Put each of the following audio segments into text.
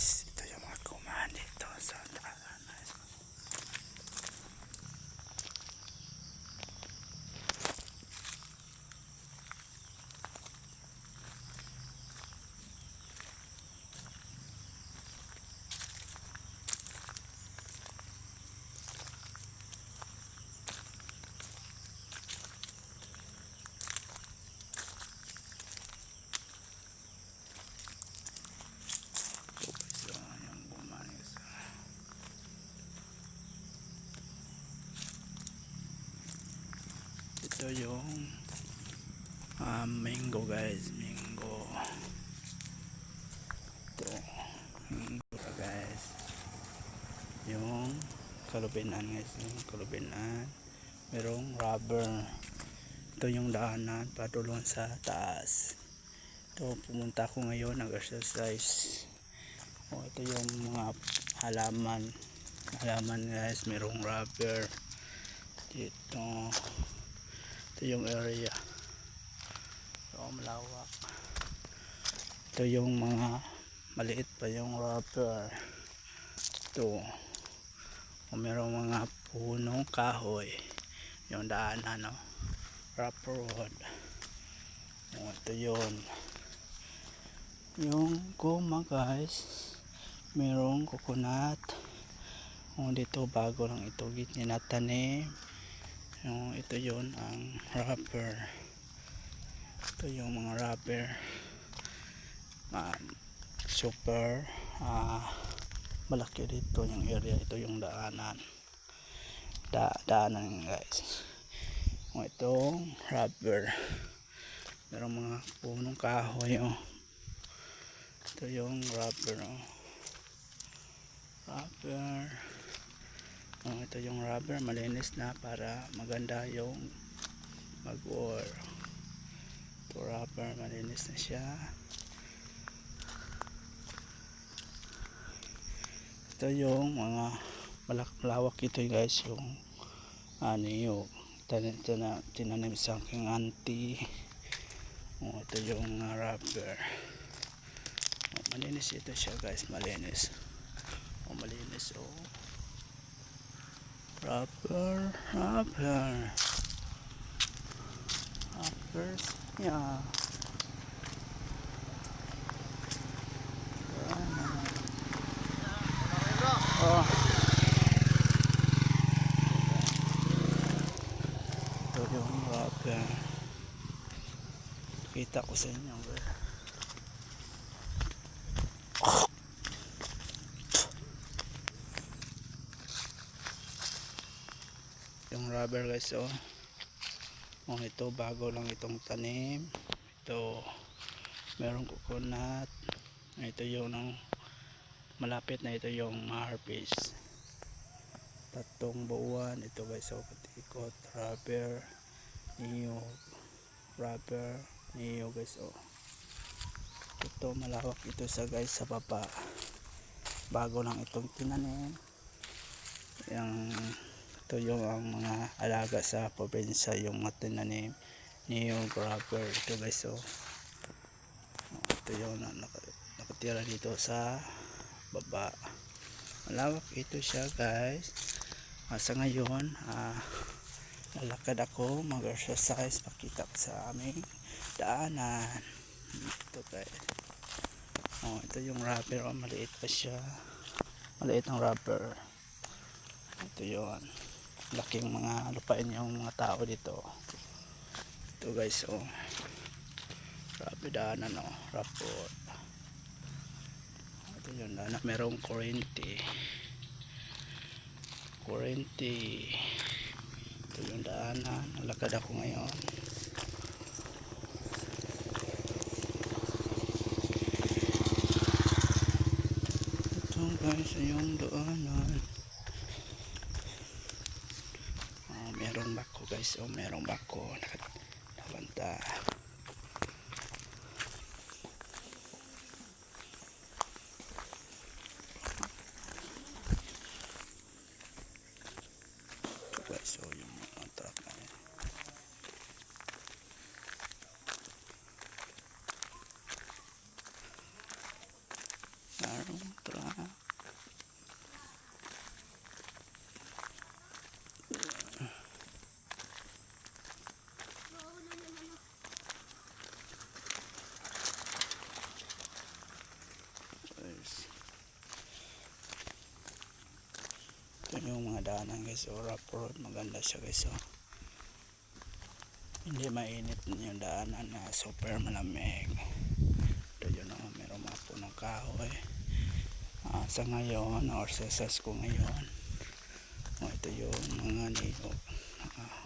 guys, ito yung mga kumahan dito sa taas. Ito yung um, mango guys. Mango. Ito mango guys. Yung kalubinan guys. Yung kalubinan merong rubber. Ito yung daanan patulong sa taas. Ito pumunta ako ngayon nag exercise o ito yung mga halaman. Halaman guys. Merong rubber. Dito ito yung area. Ito malawak. Ito yung mga maliit pa yung rubber. Ito. O merong mga punong kahoy. Yung daanan no rubber road o, ito yun. Yung goma guys. Merong coconut. O, dito bago lang ito. Ginatanim yung ito yon ang rubber ito yung mga rubber um, super. Ah, malaki dito yung area. Ito yung daanan. Da daanan guys. O itong rubber merong mga punong kahoy oh. ito yung rubber oh. rubber oh, ito yung rubber malinis na para maganda yung mag-or ito rubber malinis na siya. Ito yung mga malak malawak ito guys yung ano yung tanim, tanim, tinanim sa aking auntie. Oh, ito yung uh, rubber. Oh, malinis ito siya guys malinis. Oh, malinis oh rubber rubber rubber yeah Oh. Ito yung rubber. Kita ko sa inyo. guys. Yung rubber guys oh. Oh, ito bago lang itong tanim. Ito merong coconut. Ito yung ang malapit na ito yung harvest tatong buwan ito guys so patikot rubber niyog rubber niyog guys oh ito malawak ito sa guys sa baba bago lang itong tinanim yung ito yung ang mga alaga sa probinsya yung mga tinanim niyog rubber ito guys oh. Oh, ito yung na, naka, nakatira dito sa baba. Malawak ito siya guys. Ah, sa ngayon ah, lalakad ako mag exercise pakita ko sa aming daanan. Ito guys. Oh, ito yung rubber oh, maliit pa siya. Maliit ang rubber ito yun laking mga lupain yung mga tao dito. Ito guys oh. Rubber daanan oh. Rubber ito yun na merong kurente kurente ito yung daanan. Nalakad ako ngayon. Ito guys yung daanan oh, merong bako guys. Oh merong bako nakabanta ito guys so yung mga truck na yan Merong truck guys ito yung mga daanan guys. So rough road. Maganda siya guys so hindi mainit yung daanan na super malamig. Ito yun oh, meron mga punong kahoy. Ah, sa ngayon or sa ko ngayon. Oh, ito yung mga niyog Ah,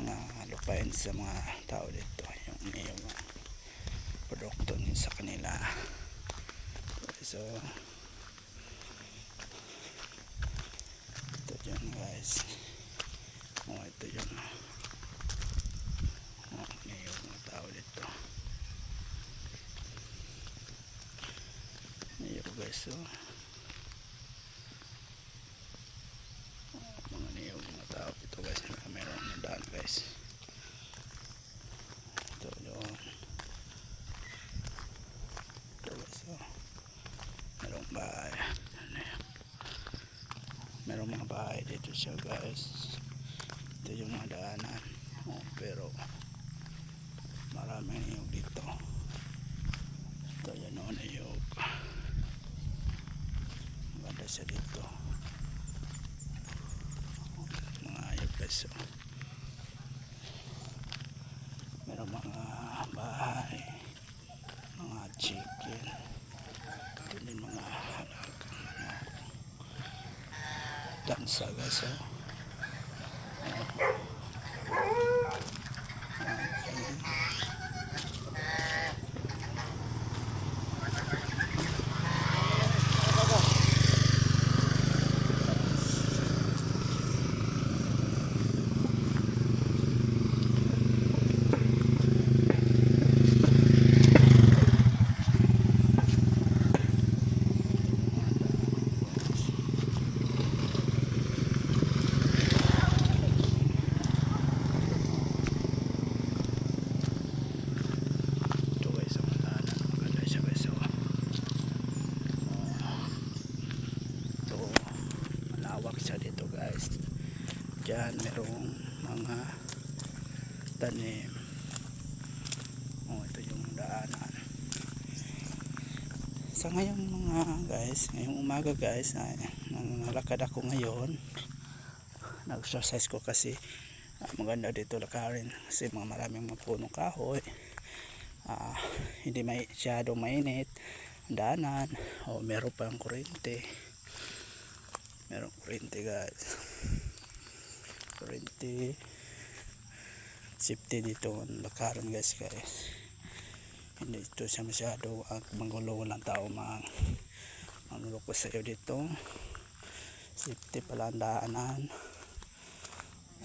mga lupain sa mga tao dito. Yung yung mga produkto niya sa kanila. So ito dyan guys. Oh ito yung oh, yung mga tao dito. Ayun guys so mga niyog mga tao dito guys meron ng daan guys ito yun ito guys oh. merong bahay ano yun merong mga bahay dito siya guys. Ito yung mga oh, pero maraming niyog dito ito yan o niyog maganda siya dito mga ayok guys oh. meron mga bahay mga chicken ito din mga halagang ano dansa guys oh. ito guys ang daanan maganda siya guys oh. Oh. ito malawak siya dito guys dyan merong mga tanim. Oh ito yung daanan. Sa ngayon mga guys ngayong umaga guys ay nangalakad ako ngayon. Nag-exercise ko kasi ah, maganda dito lakarin kasi mga maraming mga kahoy. Ah, hindi may masyadong mainit daanan. O meron pang kuryente. Meron kuryente guys kuryente safety dito ang lakaran guys guys hindi ito siya masyado at manggulo walang tao mang manuloko sa iyo dito. Safety pala ang daanan.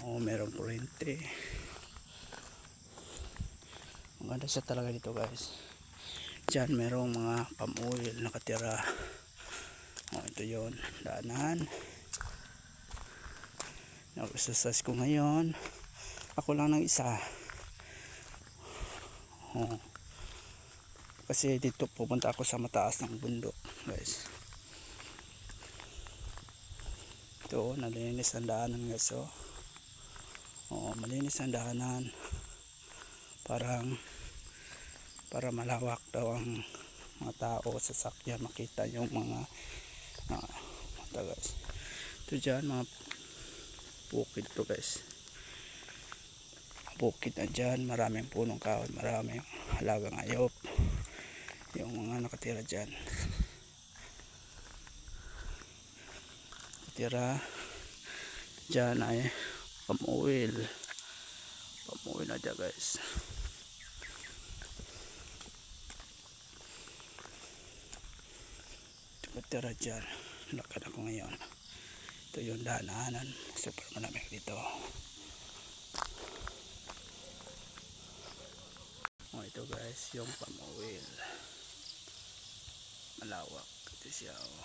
O meron kuryente. Maganda siya talaga dito guys. Dyan merong mga palm oil nakatira. O ito yon daanan nag-exercise ko ngayon. Ako lang ng isa. O kasi dito pupunta ako sa mataas ng bundok guys. Ito nalinis ang daanan guys oh. Oo, malinis ang daanan. Parang para malawak daw ang mga tao sa sakya makita yung mga ah, mata guys ito dyan mga bukid to guys. Bukid na dyan. Maraming punong kahoy maraming halagang ayop yung mga nakatira dyan. Nakatira dyan ay pamuwil. Pamuwil na dyan guys. Nakatira dyan. Lakad ako ngayon ito yung daanan. Super malamig dito. Oh ito guys yung pamuwil malawak. Ito siya oh.